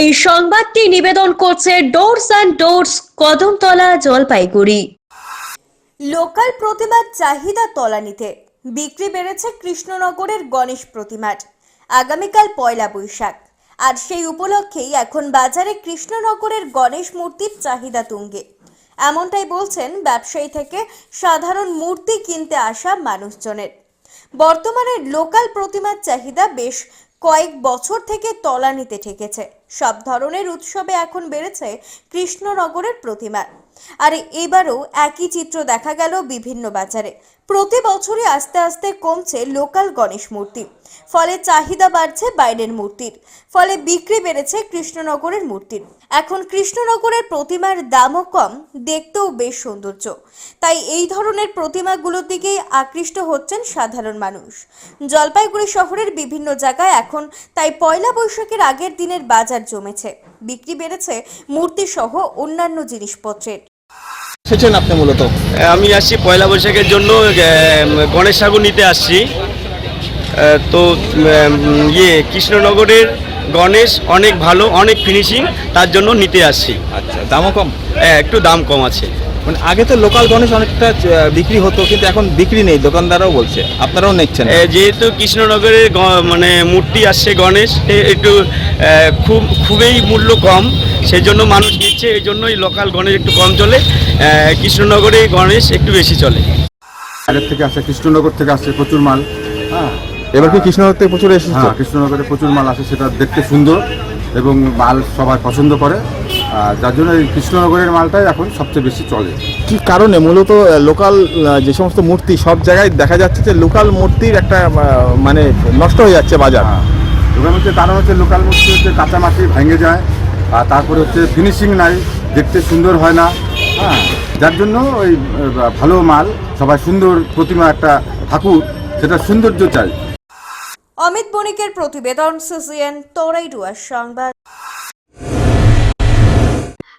এই সংবাদটি নিবেদন করছে doors and doors Kadamtala, Jalpaiguri. Local প্রতিমার চাহিদা তলানিতে। বিক্রি বেড়েছে কৃষ্ণনগরের গণেশ প্রতিমার। আগামীকাল পয়লা বৈশাখ। আর সেই উপলক্ষেই এখন বাজারে কৃষ্ণনগরের গণেশ মূর্তির চাহিদা তুঙ্গে। এমনটাই বলছেন ব্যবসায়ী থেকে সাধারণ মূর্তি কিনতে আসা মানুষজনের। বর্তমানে লোকাল প্রতিমার চাহিদা বেশ কয়েক বছর থেকে তলানিতে ঠেকেছে। সব ধরনের উৎসবে এখন বেড়েছে কৃষ্ণনগরের প্রতিমা। আর এবারও একই চিত্র দেখা গেল বিভিন্ন বাজারে। প্রতি বছরই আস্তে আস্তে কমছে লোকাল গণেশ মূর্তি। ফলে চাহিদা বাড়ছে বাইরের মূর্তির। ফলে বিক্রি বেড়েছে কৃষ্ণনগরের মূর্তির। এখন কৃষ্ণনগরের প্রতিমার দামও কম, দেখতেও বেশ সৌন্দর্য। তাই এই ধরনের প্রতিমাগুলোর দিকেই আকৃষ্ট হচ্ছেন সাধারণ মানুষ। জলপাইগুড়ি শহরের বিভিন্ন জায়গায় এখন তাই পয়লা বৈশাখের আগের দিনের বাজার জমেছে। বিক্রি বেড়েছে মূর্তি সহ অন্যান্য জিনিসপত্রের। এসেছেন আপনি মূলত? আমি আসছি পয়লা বৈশাখের জন্য গণেশ সাগর নিতে আসছি। তো ইয়ে কৃষ্ণনগরের গণেশ অনেক ভালো অনেক ফিনিশিং তার জন্য নিতে আসছি। আচ্ছা দামও কম? হ্যাঁ, একটু দাম কম আছে। মানে আগে তো লোকাল গণেশ অনেকটা বিক্রি হতো কিন্তু এখন বিক্রি নেই দোকানদারও বলছে। আপনারাও নিচ্ছেন? যেহেতু কৃষ্ণনগরের গ- মানে মূর্তি আসছে গণেশ একটু খুব খুবই মূল্য কম সেই জন্য মানুষ নিচ্ছে এই জন্যই লোকাল গণেশ একটু কম চলে কৃষ্ণনগরে গণেশ একটু বেশি চলে। বাইরের থেকে আসে কৃষ্ণনগর থেকে আসছে প্রচুর মাল। হ্যাঁ। এবার কি কৃষ্ণনগর থেকে প্রচুর এসেছে? হ্যাঁ কৃষ্ণনগরে প্রচুর মাল আসে সেটা দেখতে সুন্দর এবং মাল সবাই পছন্দ করে। যার জন্য এই কৃষ্ণনগরের মালটাই এখন সবচেয়ে বেশি চলে। কি কারণে? মূলত লোকাল যে সমস্ত মূর্তি সব জায়গায় দেখা যাচ্ছে যে লোকাল মূর্তির একটা মানে নষ্ট হয়ে যাচ্ছে বাজার। হ্যাঁ। ওখানে হচ্ছে কারণ হচ্ছে লোকাল মূর্তি হচ্ছে কাঁচা মাটি ভেঙে যায় আর তারপরে হচ্ছে ফিনিশিং নাই দেখতে সুন্দর হয় না। হ্যাঁ। যার জন্য ওই ভালো মাল সবাই সুন্দর প্রতিমা একটা ঠাকুর সেটা সৌন্দর্য চাই। অমিত বণিকের প্রতিবেদন সিসিএন তরাইডুয়ার সংবাদ।